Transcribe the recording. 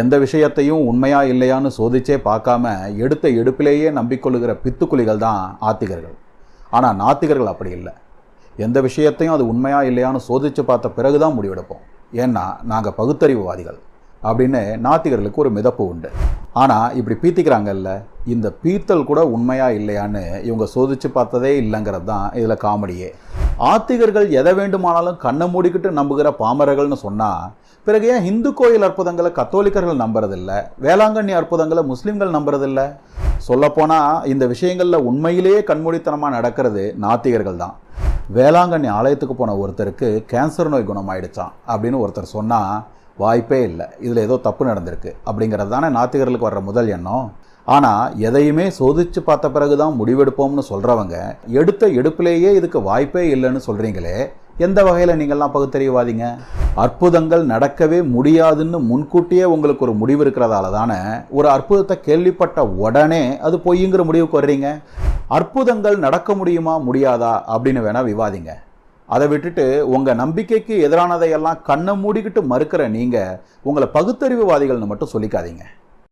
எந்த விஷயத்தையும் உண்மையா இல்லையான்னு சோதிச்சே பார்க்காம எடுத்த எடுப்பிலேயே நம்பிக்கொள்ளுகிற பித்துக்குழிகள் தான் ஆத்திகர்கள். ஆனால் நாத்திகர்கள் அப்படி இல்லை. எந்த விஷயத்தையும் அது உண்மையா இல்லையான்னு சோதித்து பார்த்த பிறகு தான் முடிவெடுப்போம். ஏன்னா நாங்கள் பகுத்தறிவுவாதிகள் அப்படின்னு நாத்திகர்களுக்கு ஒரு மிதப்பு உண்டு. ஆனால் இப்படி பீத்திக்கிறாங்கல்ல இந்த பீத்தல் கூட உண்மையா இல்லையான்னு இவங்க சோதிச்சு பார்த்ததே இல்லைங்கிறது தான் இதில் காமெடியே. ஆத்திகர்கள் எதை வேண்டுமானாலும் கண்ணை மூடிக்கிட்டு நம்புகிற பாமரர்கள்னு சொன்னால் பிறகு ஏன் இந்து கோயில் அற்புதங்களை கத்தோலிக்கர்கள் நம்புறதில்ல? வேளாங்கண்ணி அற்புதங்களை முஸ்லீம்கள் நம்புறதில்ல? சொல்லப்போனால் இந்த விஷயங்களில் உண்மையிலேயே கண்மூடித்தனமாக நடக்கிறது நாத்திகர்கள் தான். வேளாங்கண்ணி ஆலயத்துக்கு போன ஒருத்தருக்கு கேன்சர் நோய் குணமாயிடுச்சான் அப்படின்னு ஒருத்தர் சொன்னால் வாய்ப்பே இல்லை. இதில் ஏதோ தப்பு நடந்திருக்கு. அப்படிங்கிறது தானே நாத்திகர்களுக்கு வர்ற முதல் எண்ணம்? ஆனால் எதையுமே சோதிச்சு பார்த்த பிறகு தான் முடிவெடுப்போம்னு சொல்கிறவங்க எடுத்த எடுப்பிலேயே இதுக்கு வாய்ப்பே இல்லைன்னு சொல்கிறீங்களே எந்த வகையில் நீங்கள்லாம் பகுத்தறிவாதீங்க? அற்புதங்கள் நடக்கவே முடியாதுன்னு முன்கூட்டியே உங்களுக்கு ஒரு முடிவு இருக்கிறதால தானே ஒரு அற்புதத்தை கேள்விப்பட்ட உடனே அது பொய்ங்கிற முடிவுக்கு வர்றீங்க? அற்புதங்கள் நடக்க முடியுமா முடியாதா அப்படின்னு வேணால் விவாதிங்க. அதை விட்டுட்டு உங்கள் நம்பிக்கைக்கு எதிரானதையெல்லாம் கண்ணை மூடிக்கிட்டு மறுக்கிற நீங்கள் உங்களை பகுத்தறிவுவாதிகள்னு மட்டும் சொல்லிக்காதீங்க.